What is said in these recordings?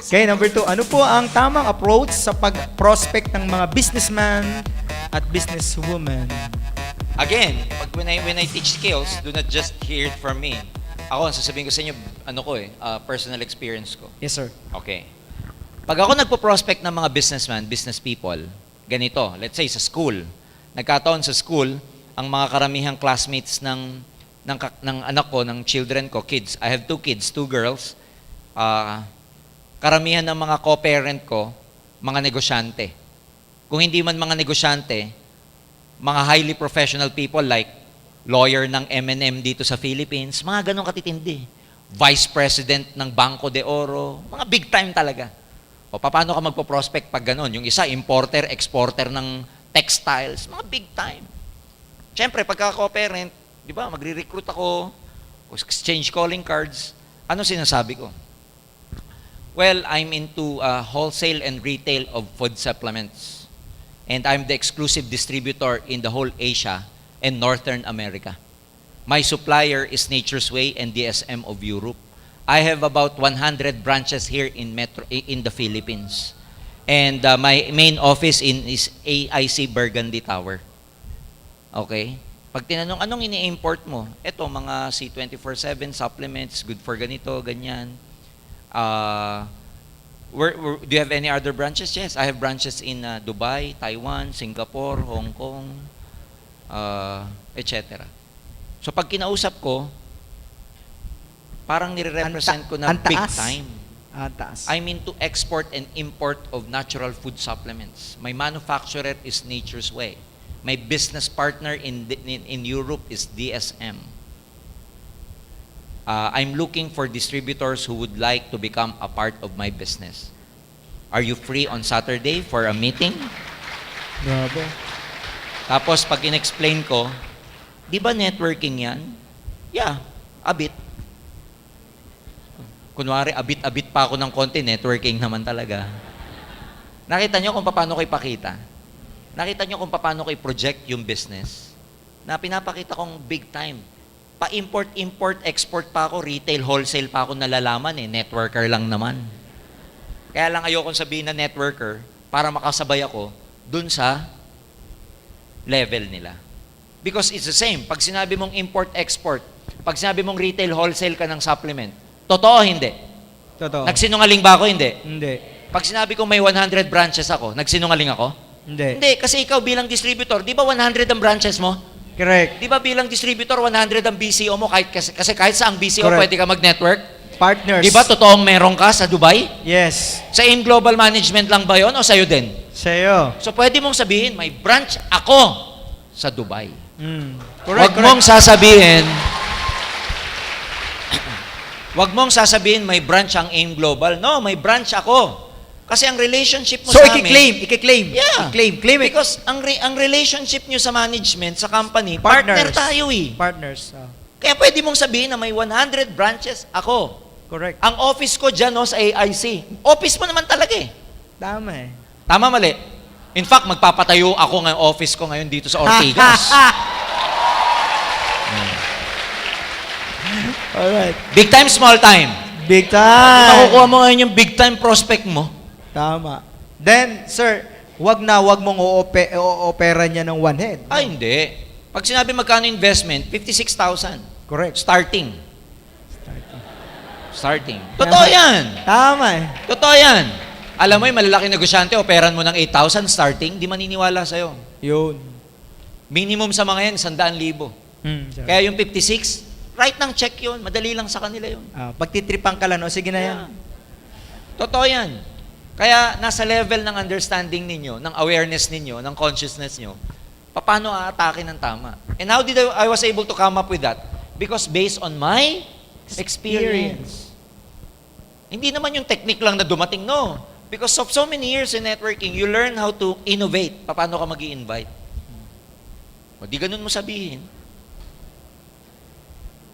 Okay, number two. Ano po ang tamang approach sa pag-prospect ng mga businessman at businesswoman? Again, pag when I, when I teach skills, do not just hear it from me. Ako, ang sasabihin ko sa inyo, ano ko eh, uh, personal experience ko. Yes, sir. Okay. Pag ako nagpo-prospect ng mga businessman, business people, ganito, let's say sa school, nagkataon sa school, ang mga karamihang classmates ng, ng, ng anak ko, ng children ko, kids, I have two kids, two girls, ah, karamihan ng mga co-parent ko, mga negosyante. Kung hindi man mga negosyante, mga highly professional people like lawyer ng M&M dito sa Philippines, mga ganong katitindi. Vice President ng Banco de Oro, mga big time talaga. O paano ka magpo-prospect pag ganon? Yung isa, importer, exporter ng textiles, mga big time. Siyempre, pagka co-parent, di ba, magre-recruit ako, exchange calling cards, ano sinasabi ko? Well, I'm into uh, wholesale and retail of food supplements. And I'm the exclusive distributor in the whole Asia and Northern America. My supplier is Nature's Way and DSM of Europe. I have about 100 branches here in Metro in the Philippines. And uh, my main office in is AIC Burgundy Tower. Okay? Pag tinanong, anong ini-import mo? Ito, mga C24-7 supplements, good for ganito, ganyan. Uh, where, where, do you have any other branches? Yes, I have branches in uh, Dubai, Taiwan, Singapore, Hong Kong, uh, etc. So pag kinausap ko, parang nire-represent ko na Ang big ang taas. time. Ah, taas. I'm into export and import of natural food supplements. My manufacturer is Nature's Way. My business partner in, the- in, in Europe is DSM. Uh, I'm looking for distributors who would like to become a part of my business. Are you free on Saturday for a meeting? Grabe. Tapos pag in-explain ko, di ba networking yan? Yeah, a bit. Kunwari, abit-abit pa ako ng konti, networking naman talaga. Nakita nyo kung paano ko ipakita? Nakita nyo kung paano ko i-project yung business? Na pinapakita kong big time. Pa-import, import, export pa ako, retail, wholesale pa ako nalalaman eh. Networker lang naman. Kaya lang ayokong sabihin na networker para makasabay ako dun sa level nila. Because it's the same. Pag sinabi mong import-export, pag sinabi mong retail, wholesale ka ng supplement, totoo hindi? Totoo. Nagsinungaling ba ako? Hindi. Hindi. Pag sinabi kong may 100 branches ako, nagsinungaling ako? Hindi. Hindi, kasi ikaw bilang distributor, di ba 100 ang branches mo? Correct. Di ba bilang distributor, 100 ang BCO mo? Kahit, kasi, kasi kahit sa ang BCO, Correct. pwede ka mag-network? Partners. Di ba totoong meron ka sa Dubai? Yes. Sa AIM Global Management lang ba yon o sa'yo din? Sa'yo. So pwede mong sabihin, may branch ako sa Dubai. Mm. Huwag mong sasabihin, Huwag mong sasabihin may branch ang AIM Global. No, may branch ako. Kasi ang relationship mo So, sa amin... i-claim. I-claim. Yeah. I-claim. Claim it. Because ang, re- ang relationship nyo sa management, sa company, partner Partners. tayo eh. Partners. Ah, Kaya pwede mong sabihin na may 100 branches ako. correct. Ang office ko dyan no, sa AIC. Office mo naman talaga eh. Tama eh. Tama mali. In fact, magpapatayo ako ng office ko ngayon dito sa Ortigas. Alright. big time, small time. Big time. Nakukuha mo ngayon yung big time prospect mo. Tama. Then, sir, wag na wag mong oope, o-opera niya ng one head. Ay, hindi. Pag sinabi magkano investment, 56,000. Correct. Starting. Starting. Totoo yan. Tama eh. Totoo yan. Alam mo yung malalaking negosyante, operan mo ng 8,000 starting, di maniniwala sa'yo. Yun. Minimum sa mga yan, 100,000. Hmm, sir. Kaya yung 56, write ng check yun. Madali lang sa kanila yun. Ah, pagtitripan ka lang, o sige na yan. Totoo yan. Kaya nasa level ng understanding ninyo, ng awareness ninyo, ng consciousness nyo, paano aatake ng tama. And how did I, I was able to come up with that? Because based on my experience. Hindi naman yung technique lang na dumating, no. Because of so many years in networking, you learn how to innovate. Paano ka mag invite O di ganun mo sabihin.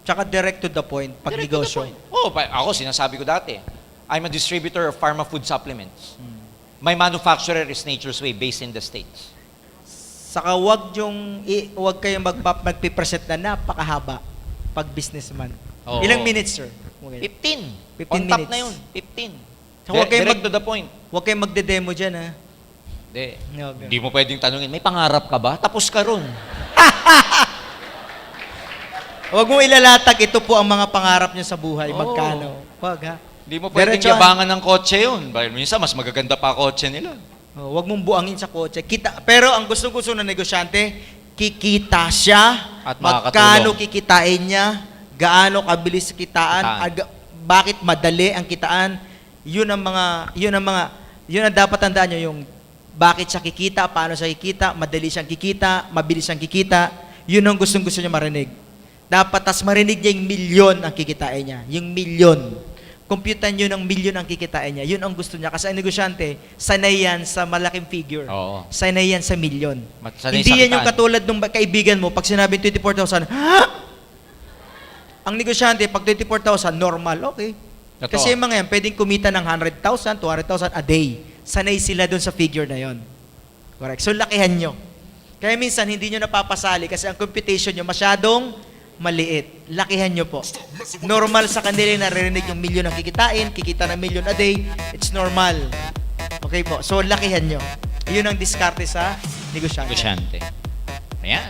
Tsaka direct to the point, pag Direct to the negosyo. point. Oo, pa- ako sinasabi ko dati. I'm a distributor of pharma food supplements. My manufacturer is Nature's Way based in the States. Saka wag yung, i, wag kayong magpa, magpipresent na napakahaba pag businessman. Oo. Ilang minutes, sir? Okay. 15. 15 On top minutes. na yun. 15. So, huwag kayong, Direct mag, to the point. huwag kayong magde-demo dyan, ha? Hindi. Okay. Hindi mo pwedeng tanungin, may pangarap ka ba? Tapos ka ron. Huwag mo ilalatag, ito po ang mga pangarap niyo sa buhay. Oo. Magkano? Huwag, ha? Hindi mo pwedeng Diretsuhan. yabangan ng kotse yun. Dahil minsan, mas magaganda pa kotse nila. Oh, huwag mong buangin sa kotse. Kita, pero ang gusto-gusto ng negosyante, kikita siya, At magkano makakatulong. kikitain niya, gaano kabilis kitaan, Kitaan. aga- bakit madali ang kitaan. Yun ang mga, yun ang mga, yun ang dapat tandaan niyo yung bakit siya kikita, paano siya kikita, madali siyang kikita, mabilis siyang kikita. Yun ang gustong-gusto niya marinig. Dapat tas marinig niya yung milyon ang kikitain niya. Yung milyon. Computan nyo ng milyon ang kikitain niya. Yun ang gusto niya. Kasi ang negosyante, sanay yan sa malaking figure. Oo. Sanay yan sa milyon. Mat- sanay Hindi sa yan yung katulad ng kaibigan mo, pag sinabing 24,000, ha? Ang negosyante, pag 24,000, normal, okay. Totoo. Kasi yung mga yan, pwedeng kumita ng 100,000, 200,000 a day. Sanay sila dun sa figure na yon. Correct. So, lakihan nyo. Kaya minsan, hindi nyo napapasali kasi ang computation nyo masyadong maliit. Lakihan nyo po. Normal sa kanila naririnig yung milyon ang kikitain, kikita ng milyon a day. It's normal. Okay po. So, lakihan nyo. Yun ang diskarte sa negosyante. Negosyante. Ayan.